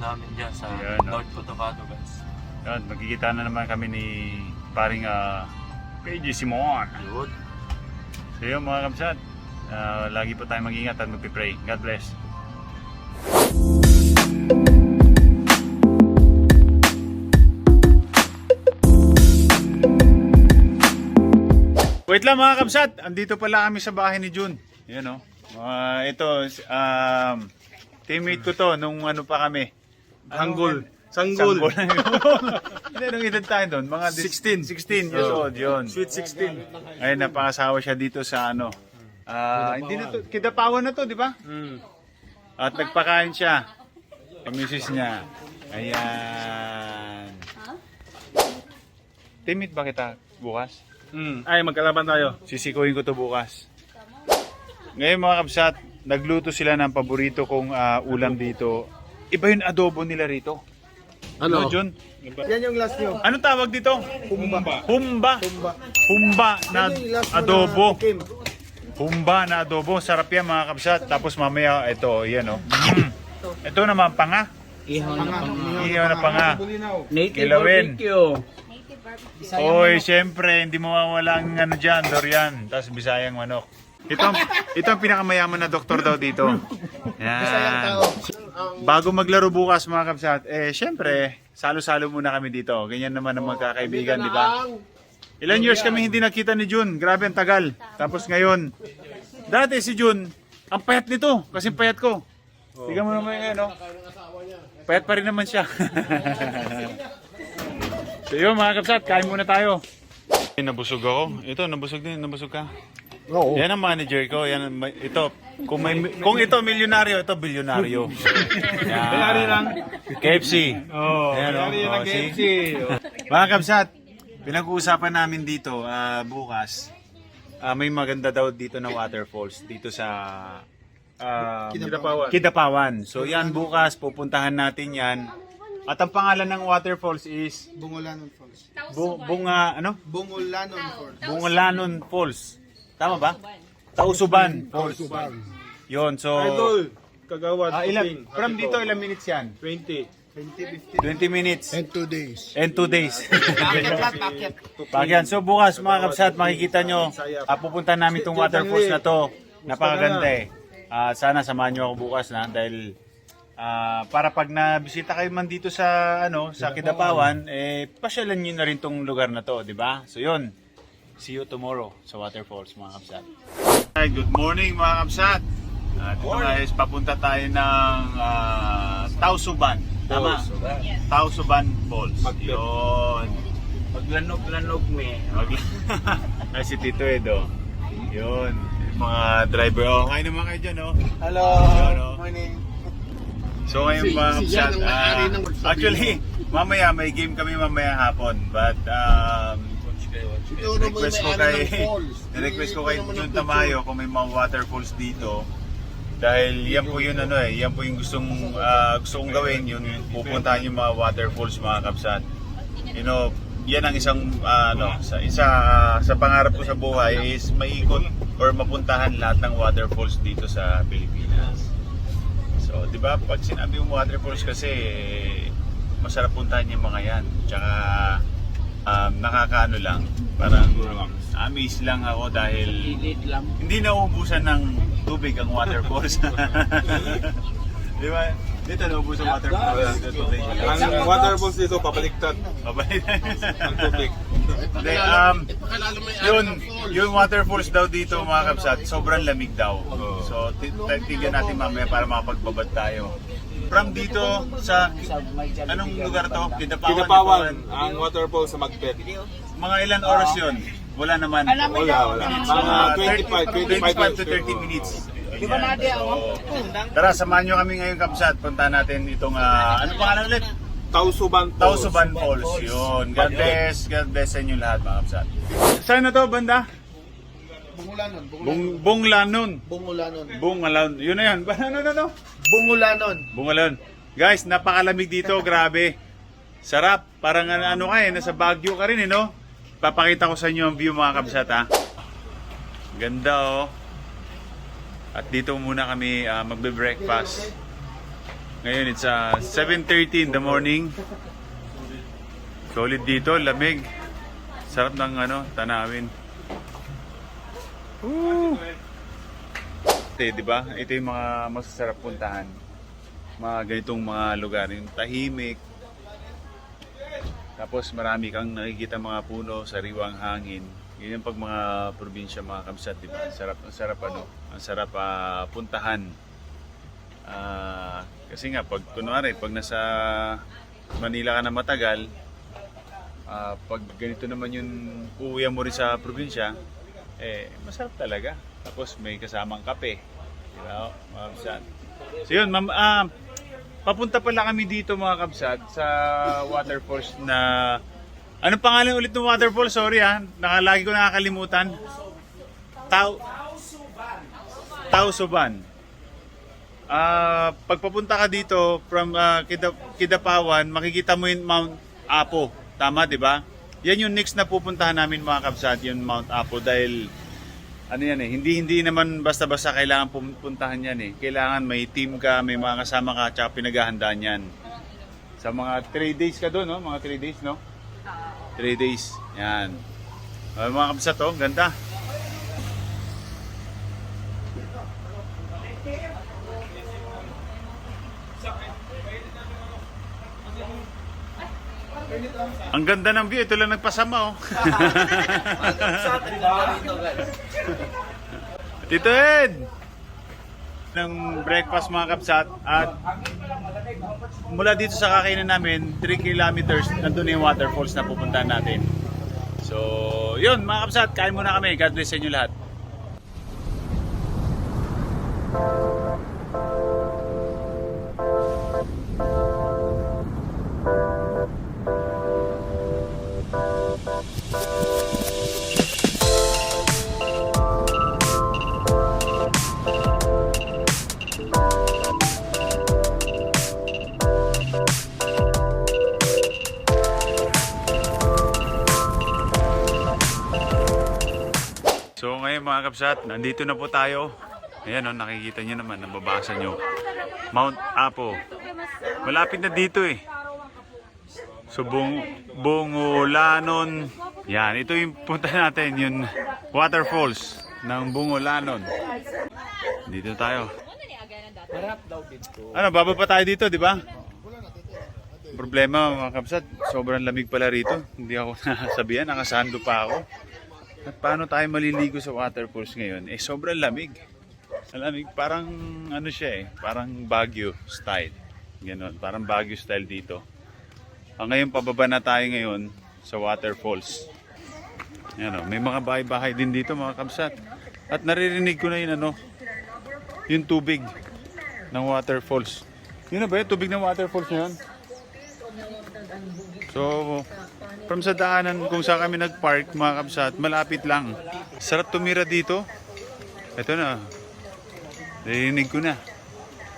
namin dyan sa Ayan, no? North Cotabato guys. Yan, magkikita na naman kami ni paring uh, PG Simon. Yun. So yun mga kapsat, ah, lagi po tayo mag-ingat at magpipray. God bless. Wait lang mga kapsat, andito pala kami sa bahay ni Jun. Yan o. Ah, ito, um, teammate ko to nung ano pa kami. Sanggol. Sanggol. Sanggol. Hindi, nung edad tayo doon? Mga dis- 16. 16 years old, yun. Sweet 16. Ayun, napakasawa siya dito sa ano. Ah, hindi na to, kidapawan na to, di ba? Mm. At nagpakain siya. Ang misis niya. Ayan. Timid ba kita bukas? Mm. Ay, magkalaban tayo. Sisikuin ko to bukas. Ngayon mga kapsat, nagluto sila ng paborito kong ah, ulam dito. Iba yung adobo nila rito. Ano, John? Yan yung last nyo. Anong tawag dito? Humba. Humba. Humba. Humba na Yan yung last mo adobo. na. Humba na adobo. Sarap yan mga kapsat. Tapos mamaya, ito, yan o. Mm. Ito naman, panga. Ihaw na panga. Bulinaw. Native Kilawin. barbecue. Oy, syempre, hindi mawawala ang ano dyan, Dorian. Tapos bisayang manok. Ito, ang- ito ang pinakamayaman na doktor daw dito. Yan. Bago maglaro bukas mga kapsat, eh syempre, salo-salo muna kami dito. Ganyan naman ang magkakaibigan, di ba? Ilan years kami hindi nakita ni Jun. Grabe ang tagal. Tapos ngayon, dati si Jun, ang payat nito. Kasi payat ko. Tingnan mo naman yung ano. Payat pa rin naman siya. so yun mga kapsat, kain muna tayo. Nabusog ako. Ito, nabusog din. Nabusog ka. Oo. Yan ang manager ko. Yan ang, ma- ito. Kung may kung ito milyonaryo, ito bilyonaryo. Kayari lang. KFC. Oh, Ayan, oh. kayari Oh, lang see? KFC. Mga kabsat, pinag-uusapan namin dito ah, bukas. ah, may maganda daw dito na waterfalls dito sa ah, Kidapawan. Kidapawan. So yan bukas pupuntahan natin yan. At ang pangalan ng waterfalls is Bungolanon Falls. Bu- Bunga ano? Bungolanon Falls. Bungalanon Falls. Tama ba? Tausuban Falls. Yon, so Idol. Kagawad. ah, ilan, from dito ilang minutes yan? 20. 2050. 20 minutes. And two days. And 2 days. Pakyan. So bukas mga kapsat, makikita nyo, ah, pupunta namin itong waterfalls na to. Napakaganda eh. Ah, sana samahan nyo ako bukas na dahil ah, para pag nabisita kayo man dito sa ano sa Kidapawan, eh pasyalan nyo na rin tong lugar na to, di ba? So yun. See you tomorrow sa waterfalls mga kapsat. Hi, good morning mga kapsat. At ito guys, papunta tayo ng ah, Tausuban. Tama? Tausuban Falls. Yun. Maglanog-lanog me. Mag- Ay, si Tito Edo. Yun. Mga driver. Oh, kain naman kayo dyan, oh. Hello. Yun, oh. Morning. So ngayon Si- mga si kapsat, magsabi actually, mamaya may game kami mamaya hapon. But, um, Request ko kay, ano ng falls. request ko kay Jun Tamayo kung may mga waterfalls dito. Dahil yan po yun ano eh, yan po yung gustong ah, gusto kong gawin, yung pupuntahan yung mga waterfalls mga kapsat. You know, yan ang isang ah, ano, sa isa ah, sa pangarap ko sa buhay is maikot or mapuntahan lahat ng waterfalls dito sa Pilipinas. So, 'di ba, pag sinabi yung waterfalls kasi eh, masarap puntahan yung mga yan. Tsaka um, nakakaano lang, parang amaze lang ako dahil lang. hindi nauubusan ng tubig ang waterfalls. Di ba? Dito nauubusan ng waterfalls. Dito tubig. Ang waterfalls dito, papaliktad ang tubig. Hindi, um, yun, yung waterfalls daw dito mga kapsat, sobrang lamig daw. So, ti- ti- tignan natin mamaya para makapagbabad tayo. From dito sa, anong lugar to? Kidapawan. Kidapawan, ang waterfalls sa Macbeth. Mga ilan oras yun? Wala naman. Wala, wala. Mga 25, 25 to 30 minutes. Di ba nadi ako? Tara, samahan nyo kami ngayon kapsat. Punta natin itong, ah, ano pangalan ulit? Tausuban Falls. Tausuban Falls. Yun. God bless. God bless sa inyo lahat mga kapsat. Saan na to, banda? Bungolanon. Bung Bunglanon. Bungolanon. Bungalanon. Yun na yun. Ano, ano, ano? Bungolanon. Bungalon. Guys, napakalamig dito, grabe. Sarap. Parang ano, ano ka eh, nasa Baguio ka rin eh, no? Papakita ko sa inyo ang view mga kabsat ha. Ganda oh. At dito muna kami ah, magbe-breakfast. Ngayon it's uh, 7.30 in the morning. Solid dito, lamig. Sarap ng ano, tanawin. Woo! Ito, di ba? Ito yung mga masasarap puntahan. Mga ganitong mga lugar, yung tahimik. Tapos marami kang nakikita mga puno, sariwang hangin. Yun yung pag mga probinsya, mga kamsat, di ba? Ang sarap, ang sarap ano, ang sarap ah, puntahan. Ah, kasi nga, pag kunwari, pag nasa Manila ka na matagal, ah, pag ganito naman yung uuwi mo rin sa probinsya, eh, masarap talaga. Tapos may kasamang kape. Di ba, mga kamsat? So yun, ma'am, ah, papunta pala kami dito mga kabsat sa waterfalls na... Anong pangalan ulit ng waterfall? Sorry ha, nakalagi ko nakakalimutan. Tau... Tausuban. Ah, pagpapunta ka dito from ah, Kida, Kidapawan, makikita mo yung Mount Apo. Tama, di ba? Yan yung next na pupuntahan namin mga kabsat, yung Mount Apo dahil ano yan eh, hindi hindi naman basta-basta kailangan pupuntahan yan eh. Kailangan may team ka, may mga kasama ka, tsaka pinaghahandaan yan. Sa mga 3 days ka doon, no? Mga 3 days, no? 3 days. Yan. Uh, mga kabsat, oh, ganda. Ang ganda ng view. Ito lang nagpasama, oh. Tito Ed! ng breakfast mga kapsat at mula dito sa kakainan namin 3 kilometers nandun na yung waterfalls na pupuntahan natin so yun mga kapsat kain muna kami God bless sa inyo lahat kapsat, nandito na po tayo. Ayan o, nakikita nyo naman, nababasa nyo. Mount Apo. Malapit na dito eh. So bung Bungolanon. Yan, ito yung punta natin, yung waterfalls ng Bungolanon. Dito tayo. Ano, baba pa tayo dito, di ba? Problema mga kapsat, sobrang lamig pala rito. Hindi ako nasabihan, nakasando pa ako. At paano tayo maliligo sa waterfalls ngayon? Eh, sobrang lamig. Ang lamig, parang ano siya eh, parang Baguio style. Ganon, parang Baguio style dito. Ah, ngayon, pababa na tayo ngayon sa waterfalls. Yan o, may mga bahay-bahay din dito mga kamsat. At naririnig ko na yun ano, yung tubig ng waterfalls. Yun na ba yung tubig ng waterfalls na yun? So, from sa daanan kung saan kami nag-park mga kapsat, malapit lang. Sarap tumira dito. Ito na. Narinig ko na.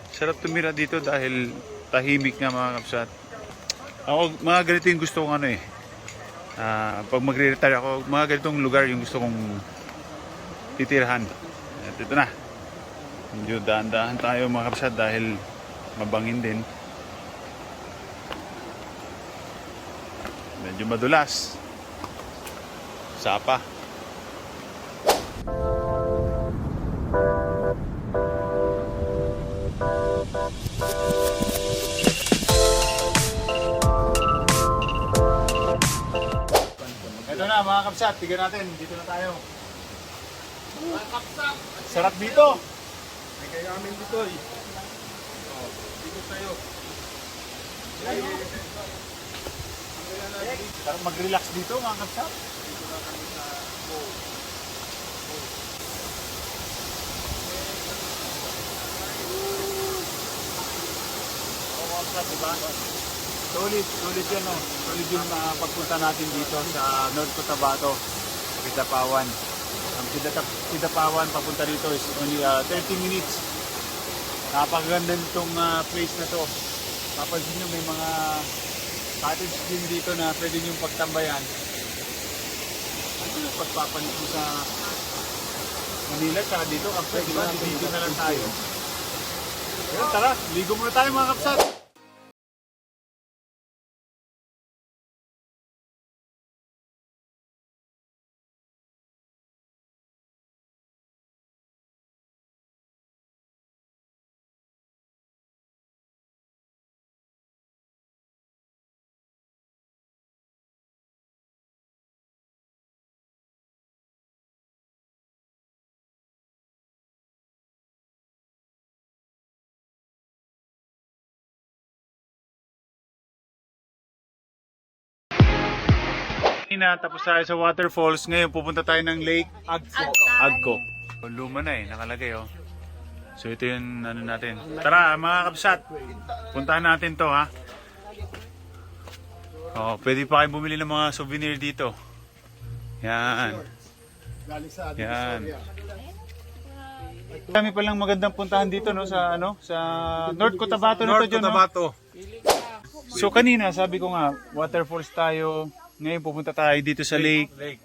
Sarap tumira dito dahil tahimik nga mga kapsat. Ako, mga ganito yung gusto kong ano eh. Ah, pag magre-retire ako, mga ganitong lugar yung gusto kong titirahan. At na. Medyo dahan-dahan tayo mga kapsat dahil mabangin din. Medyo madulas. Sapa. Ito na mga kapsat, tignan natin. Dito na tayo. Mga kapsat! Sarap dito! May kaya amin dito eh. Oh, dito tayo. Sarap mag-relax dito mga kapsat. Oo, mga kapsat, diba? Solid, solid yan oh. Solid yung uh, pagpunta natin dito sa North Cotabato, Kidapawan. Ang Kidapawan papunta dito is only uh, 30 minutes. Napakaganda nitong uh, place na to. Papansin nyo may mga cottage din dito na pwede nyo pagtambayan. Ano yung pagpapanik mo sa Manila, tsaka dito, kapsat, di ba? Dito na lang tayo. Tara, ligo muna tayo mga kapsat. Kanina, tapos tayo sa waterfalls. Ngayon, pupunta tayo ng lake Agco. Agco. Luma na eh, nakalagay oh. So ito yung ano natin. Tara mga kapsat, puntahan natin to ha. Oh, pwede pa kayo bumili ng mga souvenir dito. Yan. Yan. Dami palang magandang puntahan dito no sa ano sa North Cotabato na to North dyan, no? Cotabato. So kanina sabi ko nga waterfalls tayo. Ngayon pupunta tayo dito sa lake. Lake.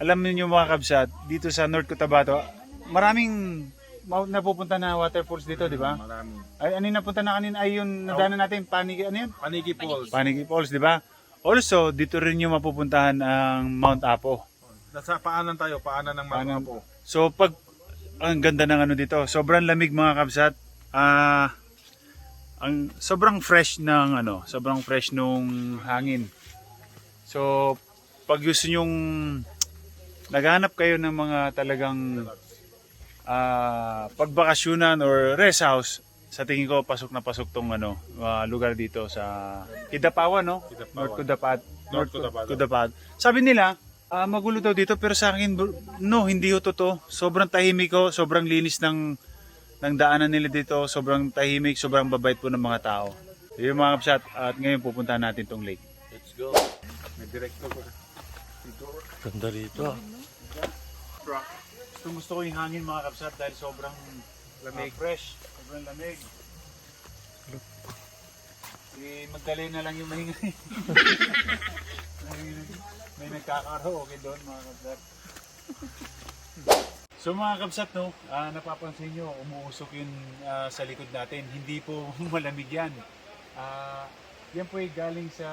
Alam niyo mga kabsat, dito sa North Cotabato, maraming ma- napupunta na waterfalls dito, di ba? Marami. Ay, ano yung napunta na kanina ay yung nadaanan natin, Panigi, ano yun? Paniki Falls. Panigi Falls, di ba? Also, dito rin yung mapupuntahan ang Mount Apo. Nasa paanan tayo, paanan ng mga Paanan. po. So, pag, ang ganda ng ano dito, sobrang lamig mga kabsat. Ah, ang sobrang fresh ng ano, sobrang fresh nung hangin. So, pag gusto nyong naghanap kayo ng mga talagang ah pagbakasyunan or rest house, sa tingin ko pasok na pasok tong ano, ah, lugar dito sa Kidapawan, no? Kidapawan. North Kudapad. North Cotabato. Kudapad. Sabi nila, ah, magulo daw dito pero sa akin no, hindi ho totoo. Sobrang tahimik ko, sobrang linis ng ng daanan nila dito, sobrang tahimik, sobrang babait po ng mga tao. Yun mga kapsat, at ngayon pupuntahan natin tong lake. Director ko. Ganda rito. Gusto gusto ko yung hangin mga kapsat dahil sobrang lamig. fresh, sobrang lamig. Si Magdalena lang yung mahinga. may, may nagkakaraoke doon mga kapsat. So mga kapsat no, ah, napapansin nyo, umuusok yun ah, sa likod natin. Hindi po malamig yan. Ah, yan po ay galing sa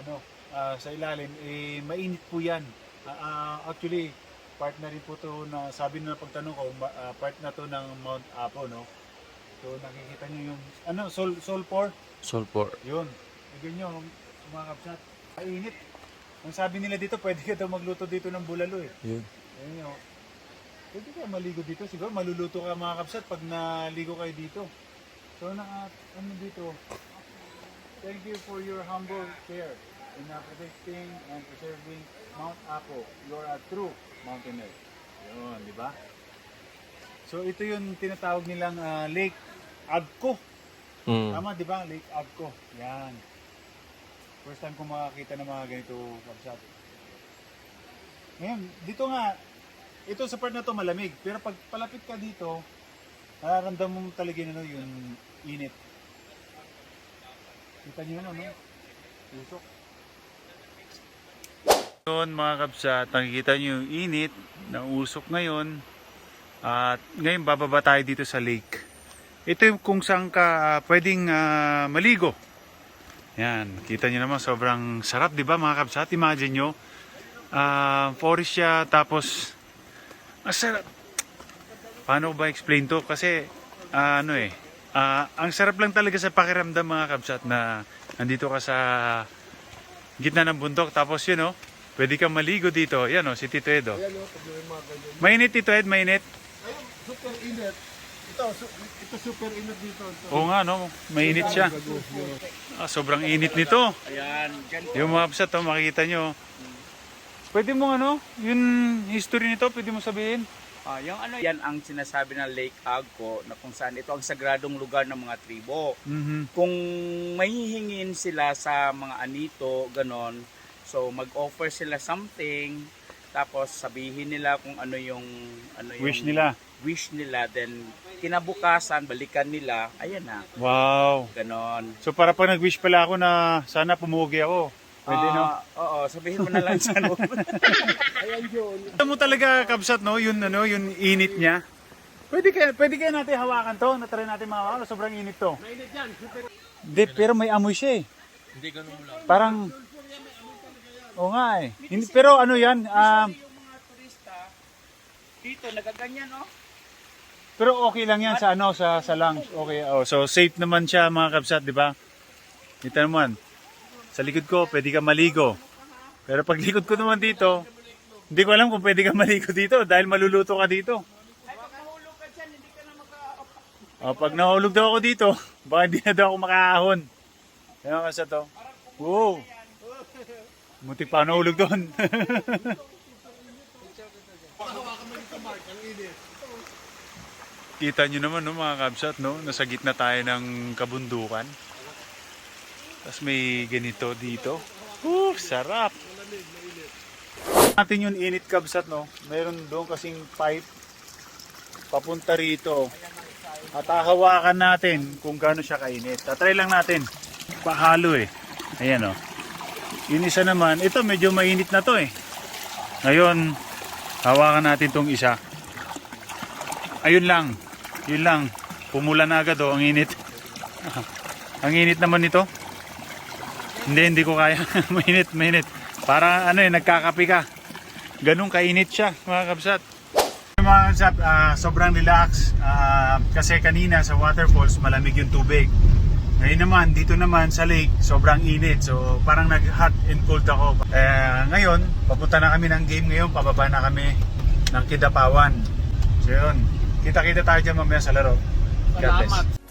ano ah, sa ilalim eh mainit po yan. Ah, ah, actually part na rin po to na sabi na pagtanong ko ah, part na to ng Mount Apo no. So nakikita niyo yung ano sol sulfur Sulfur. yun. Tignan nyo mga kapsat. Mainit. Ang sabi nila dito pwede ka daw magluto dito ng bulalo eh. Yun. Ayun nyo. Pwede ka maligo dito. Siguro maluluto ka mga kapsat pag naligo kayo dito. So naka, ano dito. Thank you for your humble care in protecting and preserving Mount Apo. You are a true mountaineer. Yun, di ba? So ito yung tinatawag nilang ah, Lake Agco. Mm. Tama, di ba? Lake Agco. Yan. First time ko makakita ng mga ganito kapsat. Ngayon, dito nga, ito sa part na to malamig. Pero pag palapit ka dito, nararamdaman mo talaga yun, ano, yung init. Kita niyo naman, no? Usok. Yun mga kapsat, nakikita niyo yung init na usok ngayon. At ngayon bababa tayo dito sa lake. Ito yung kung saan ka ah, pwedeng ah, maligo. Yan, kita niyo naman sobrang sarap 'di ba mga kapsat? Imagine nyo, ah, forest siya tapos ang sarap. Paano ba explain to? Kasi ah, ano eh, ah, ang sarap lang talaga sa pakiramdam mga kapsat na nandito ka sa gitna ng bundok tapos yun oh, pwede kang maligo dito. Yan oh, si Tito Edo. Ayan o, pag may mga ganyan. Mainit Tito Ed, mainit. Ayun, super init. Ito, su- ito super init dito. Ito. Oo nga no, mainit siya. Ah, sobrang init nito. Ayan, dyan. Yung mga kapsat, oh, makikita nyo. Pwede mo ano, yung history nito, pwede mo sabihin? Ah, yung ano, yan ang sinasabi ng Lake Agco na kung saan ito ang sagradong lugar ng mga tribo. Mhm. Kung mahihingin sila sa mga anito, ganon, so mag-offer sila something, tapos sabihin nila kung ano yung ano yung Wish nila. wish nila then kinabukasan balikan nila ayan na Wow. ganon So para pag nag-wish pala ako na sana pumugi ako, Pwede, no? Ah, Oo, sabihin mo na lang sa loob. Alam mo talaga, Kabsat, no? Yun, ano, yung init niya. Pwede kaya, pwede kaya natin hawakan to. Natry natin mahawakan. Sobrang init to. Mainit yan, super. Hindi, pero may amoy siya eh. Hindi ganun lang. Parang, oo nga eh. Hindi, pero ano yan, um, yung mga turista, dito, nagaganyan, oh. pero okay lang yan sa ano, sa, sa lungs. Okay, oh, so safe naman siya mga Kabsat, di ba? Dito naman. Sa likod ko, pwede ka maligo. Pero pag likod ko naman dito, hindi ko alam kung pwede ka maligo dito dahil maluluto ka dito. Ay, pag mahulog ka dyan, hindi ka na maka... Oh, pag nahulog daw ako dito, baka hindi na daw ako makaahon. Kaya ka sa to. Wow! Muti pa nahulog doon. Kita nyo naman no, mga kabsat, no? nasa gitna tayo ng kabundukan. Tapos may ganito dito. Uh, sarap! Natin yung init kabsat, no? Mayroon doon kasing pipe papunta rito. At hahawakan natin kung gaano siya kainit. Tatry lang natin. Pahalo eh. Ayan o. Yung isa naman, ito medyo mainit na to eh. Ngayon, hawakan natin tong isa. Ayun lang. Yun lang. Pumula na agad oh, ang init. ang init naman nito. Hindi, hindi ko kaya. mainit, mainit. Para ano eh, nagkakapi ka. Ganun kainit siya, mga kabsat. Mga kabsat, ah, sobrang relax. Ah, kasi kanina sa waterfalls, malamig yung tubig. Ngayon naman, dito naman sa lake, sobrang init. So, parang nag-hot and cold ako. Eh, ngayon, papunta na kami ng game ngayon. Pababa na kami ng Kidapawan. So, yun. Kita-kita tayo dyan mamaya sa laro. Salamat.